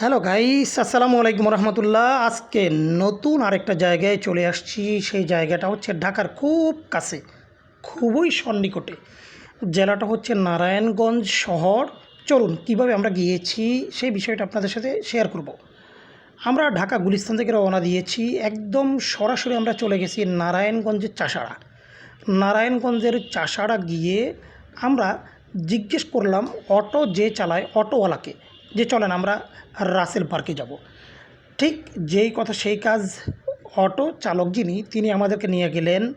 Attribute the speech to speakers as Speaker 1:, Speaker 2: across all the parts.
Speaker 1: Hello guys, আসসালামু আলাইকুম রহমতুল্লাহ। আজকে নতুন আরেকটা জায়গায় চলে আসছি। সেই জায়গাটা হচ্ছে ঢাকার খুব কাছে, খুবই সন্নিকটে। জেলাটা হচ্ছে নারায়ণগঞ্জ শহর। চলুন, কীভাবে আমরা গিয়েছি সেই বিষয়টা আপনাদের সাথে শেয়ার করব। আমরা ঢাকা গুলিস্তান থেকে রওনা দিয়েছি। একদম সরাসরি আমরা চলে গেছি নারায়ণগঞ্জের চাষাড়া। নারায়ণগঞ্জের চাষাড়া গিয়ে আমরা জিজ্ঞেস করলাম, অটো যে চালায়, অটোওয়ালাকে। যে চলেন আমরা রাসেল পার্কে যাব। ঠিক যেই কথা, সেই কাজ অটো চালক যিনি, তিনি আমাদেরকে নিয়ে গেলেন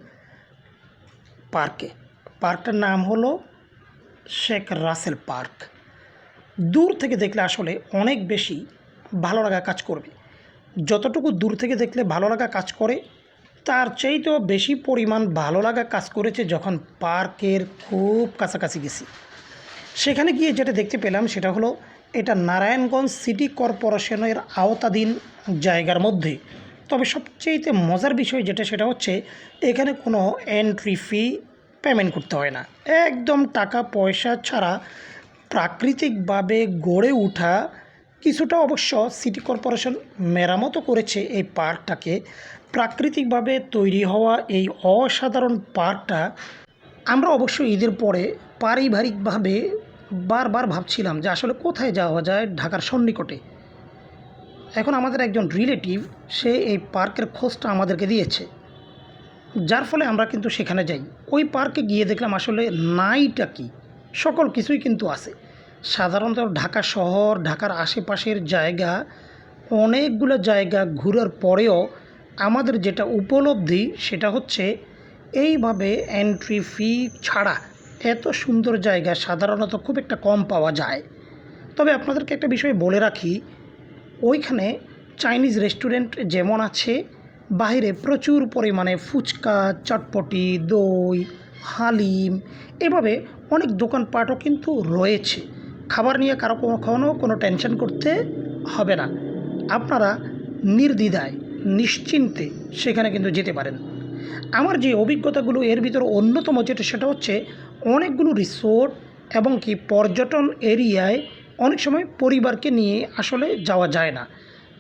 Speaker 1: পার্কে। পার্কটার নাম হলো শেখ রাসেল পার্ক। দূর থেকে দেখলে আসলে অনেক বেশি ভালো লাগা কাজ করবে। যতটুকু দূর থেকে দেখলে ভালো লাগা কাজ করে, তার চাইতেও বেশি পরিমাণ ভালো লাগা কাজ করেছে যখন পার্কের খুব কাছাকাছি গেছি। সেখানে গিয়ে যেটা দেখতে পেলাম সেটা হলো এটা নারায়ণগঞ্জ সিটি কর্পোরেশনের আওতাধীন জায়গার মধ্যে। তবে সবচেয়েতে মজার বিষয় যেটা, সেটা হচ্ছে এখানে কোনো এন্ট্রি ফি পেমেন্ট করতে হয় না। একদম টাকা পয়সা ছাড়া প্রাকৃতিকভাবে গড়ে ওঠা কিছুটা অবশ্য সিটি কর্পোরেশন মেরামতো করেছে এই পার্কটাকে। প্রাকৃতিকভাবে তৈরি হওয়া এই অসাধারণ পার্কটা আমরা অবশ্য ঈদের পরে পারিবারিকভাবে বারবার ভাবছিলাম যে আসলে কোথায় যাওয়া যায় ঢাকার সন্নিকটে। এখন আমাদের একজন রিলেটিভ, সে এই পার্কের খোঁজটা আমাদেরকে দিয়েছে। যার ফলে আমরা কিন্তু সেখানে যাই। ওই পার্কে গিয়ে দেখলাম আসলে নাইটা কি? সকল কিছুই কিন্তু আছে। সাধারণত ঢাকা শহর, ঢাকার আশেপাশের জায়গা, অনেকগুলো জায়গা ঘোরার পরেও আমাদের যেটা উপলব্ধি সেটা হচ্ছে, এইভাবে এন্ট্রি ফি ছাড়া এত সুন্দর জায়গা সাধারণত খুব একটা কম পাওয়া যায়। তবে আপনাদেরকে একটা বিষয় বলে রাখি, ওইখানে চাইনিজ রেস্টুরেন্ট যেমন আছে বাইরে প্রচুর পরিমাণে ফুচকা, চটপটি, দই, হালিম, এভাবে অনেক দোকানপাটও কিন্তু রয়েছে। খাবার নিয়ে কারও কখনও কোনো টেনশন করতে হবে না। আপনারা নির্দ্বিধায়, নিশ্চিন্তে সেখানে কিন্তু যেতে পারেন। আমার যে অভিজ্ঞতাগুলো এর ভিতরে অন্যতম যেটা, সেটা হচ্ছে অনেকগুলো রিসোর্ট এবং কি পর্যটন এরিয়ায় অনেক সময় পরিবারকে নিয়ে আসলে যাওয়া যায় না।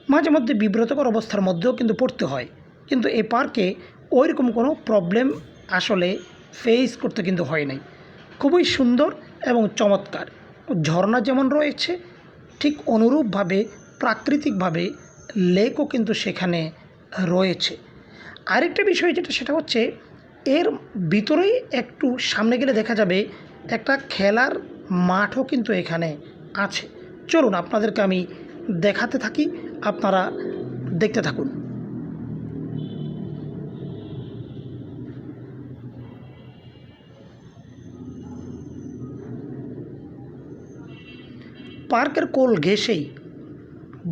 Speaker 1: মাঝে মধ্যে বিব্রতকর অবস্থার মধ্যেও কিন্তু পড়তে হয়। কিন্তু এই পার্কে ওইরকম কোনো প্রবলেম আসলে ফেস করতে কিন্তু হয় নাই। খুবই সুন্দর এবং চমৎকার। ঝর্ণা যেমন রয়েছে, ঠিক অনুরূপভাবে, প্রাকৃতিকভাবে লেকও কিন্তু সেখানে রয়েছে। আরেকটা বিষয় যেটা, সেটা হচ্ছে এর ভিতরেই একটু সামনে গেলে দেখা যাবে একটা খেলার মাঠও কিন্তু এখানে আছে। চলুন, আপনাদেরকে আমি দেখাতে থাকি, আপনারা দেখতে থাকুন। পার্কের কোল ঘেঁষেই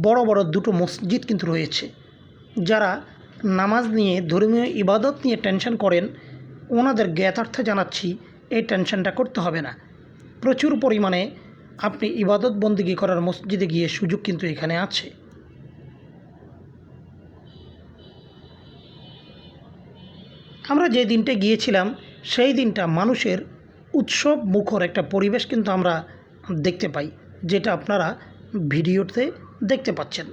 Speaker 1: বড় বড় দুটো মসজিদ কিন্তু রয়েছে, যারা নামাজ নিয়ে, ধর্মীয় ইবাদত নিয়ে টেনশন করেন, ওনাদের জ্ঞাতার্থে জানাচ্ছি, এই টেনশনটা করতে হবে না। প্রচুর পরিমাণে আপনি ইবাদত বন্দিগি করার মসজিদে গিয়ে সুযোগ কিন্তু এখানে আছে। আমরা যে দিনটা গিয়েছিলাম, সেই দিনটা মানুষের উৎসব মুখর একটা পরিবেশ কিন্তু আমরা দেখতে পাই, যেটা আপনারা ভিডিওতে দেখতে পাচ্ছেন।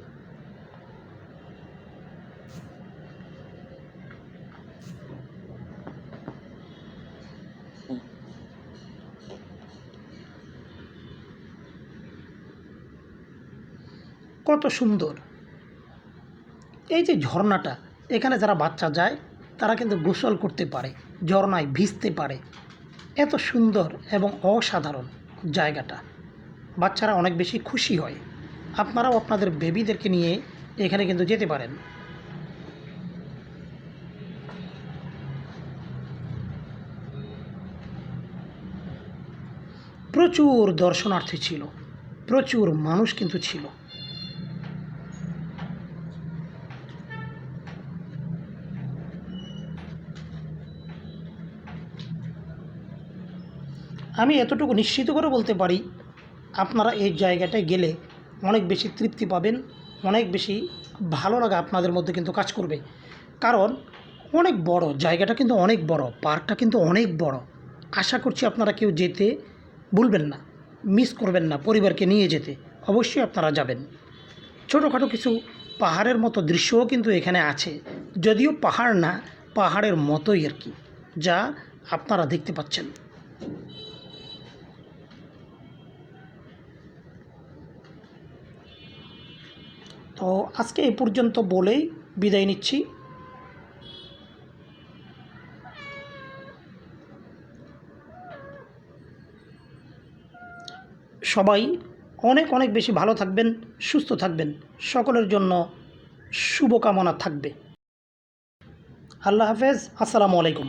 Speaker 1: কত সুন্দর। এই যে ঝর্ণাটা, এখানে যারা বাচ্চা যায়, তারা কিন্তু গোসল করতে পারে, ঝর্ণায় ভিজতে পারে। এত সুন্দর এবং অসাধারণ জায়গাটা। বাচ্চারা অনেক বেশি খুশি হয়। আপনারাও আপনাদের বেবিদেরকে নিয়ে এখানে কিন্তু যেতে পারেন। প্রচুর দর্শনার্থী ছিল, প্রচুর মানুষ কিন্তু ছিল। আমি এতটুকু নিশ্চিত করে বলতে পারি, আপনারা এই জায়গাটায় গেলে অনেক বেশি তৃপ্তি পাবেন, অনেক বেশি ভালো লাগা আপনাদের মধ্যে কিন্তু কাজ করবে। কারণ অনেক বড়, জায়গাটা কিন্তু অনেক বড়, পার্কটা কিন্তু অনেক বড়। আশা করছি আপনারা কেউ যেতে ভুলবেন না, মিস করবেন না পরিবারকে নিয়ে যেতে, অবশ্যই আপনারা যাবেন। ছোটোখাটো কিছু পাহাড়ের মতো দৃশ্যও কিন্তু এখানে আছে, যদিও পাহাড় না, পাহাড়ের মতোই আর কি, যা আপনারা দেখতে পাচ্ছেন। তো আজকে এই পর্যন্ত বলেই বিদায় নিচ্ছি। সবাই অনেক অনেক বেশি ভালো থাকবেন, সুস্থ থাকবেন। সকলের জন্য শুভকামনা থাকবে। আল্লাহ হাফেজ, আসসালামু আলাইকুম।